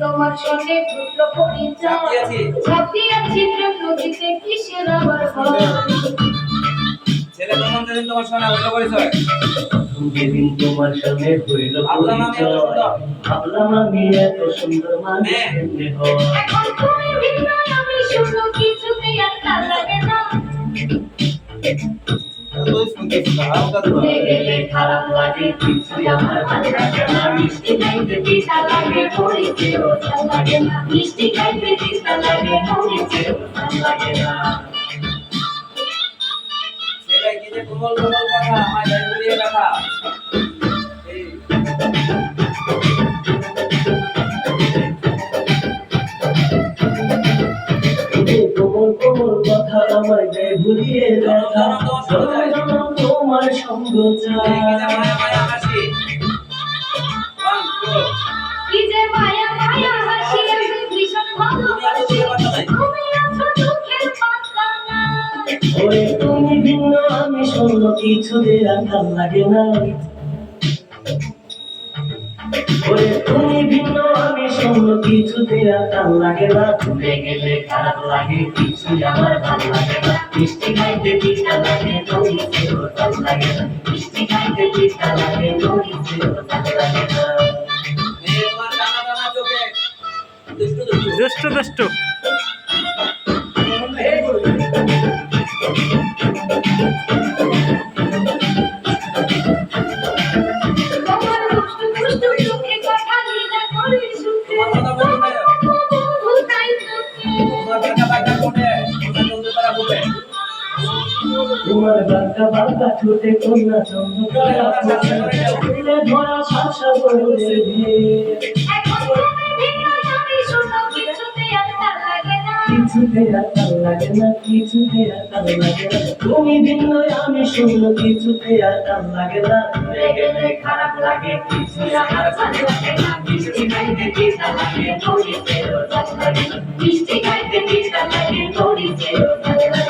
তোমার সঙ্গে ঘুরলো পরিচয় ছাপিয়াছি। প্রেম নদীতে ছেলে তোমার সঙ্গে আলোচনা পরিচয় যেদিন তোমার সঙ্গে হইল ভাবলাম আমি এত সুন্দর। মানুষ হ্যাঁ। খারাপ লাগে কিছুই আমার ভালো লাগে না। মিষ্টি খাইতে তিতা লাগে পরিচয় লাগে না। মিষ্টি খাইতে তিতা লাগে পরিচয় লাগে না। ছেলে কি যে কোমল কোমল কথা আমার তোমার সঙ্গ কি যে মায়া মায়া হাসি ভীষণ ভালোবাসি। তুমি আছো চোখের পাতা ওরে তুমি ভিন্ন আমি শূন্য কিছু দেয়া লাগে না। ওরে তুমি ভিন্ন আমি শূন্য কিছু দেয়া ভালো লাগে না। ভুলে গেলে খারাপ লাগে কিছু আমার ভালো লাগে না। মিষ্টি খাইতে তিতা লাগে তুমি সেও ভালো লাগে না। মিষ্টি খাইতে তিতা লাগে তুমি সেও ভালো লাগে না। দুষ্টু দুষ্টু। তোমার তোমার বাঁকা বাঁকা কন্যা চন্দ্রকলা ধরা শাসা বলে আর লাগে না লাগে না তুমি ভিন্ন আমি শূন্য কিছুতে আকাল লাগে না খারাপ লাগে কিছু না লাগে মিষ্টি খাইতে তিতা লাগে না।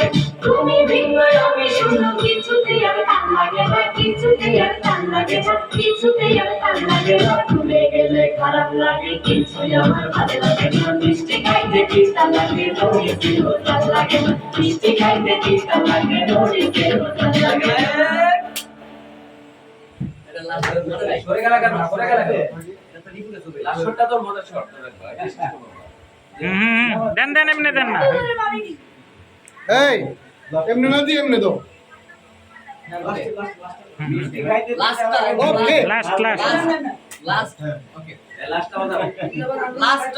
তুমি ভিন্ন আমি শূন্য কিছুতে আর তার লাগে না কিছুতে আর তার লাগে না কিছুতে আর তার লাগে না। ভুলে গেলে খারাপ লাগে কিছু আমার ভালো লাগে না। মিষ্টি খাইতে তিতা লাগে নড়িতেও ভালো লাগে না। মিষ্টি খাইতে তিতা লাগে নড়িতেও ভালো লাগে সরে গেল কেন? সরে গেল কেন? লাস্ট শটটা তোর মজার শট হুম। দেন দেন এমনি দেন না। এই এমনি না দি এমনি দাও। Last last last last okay last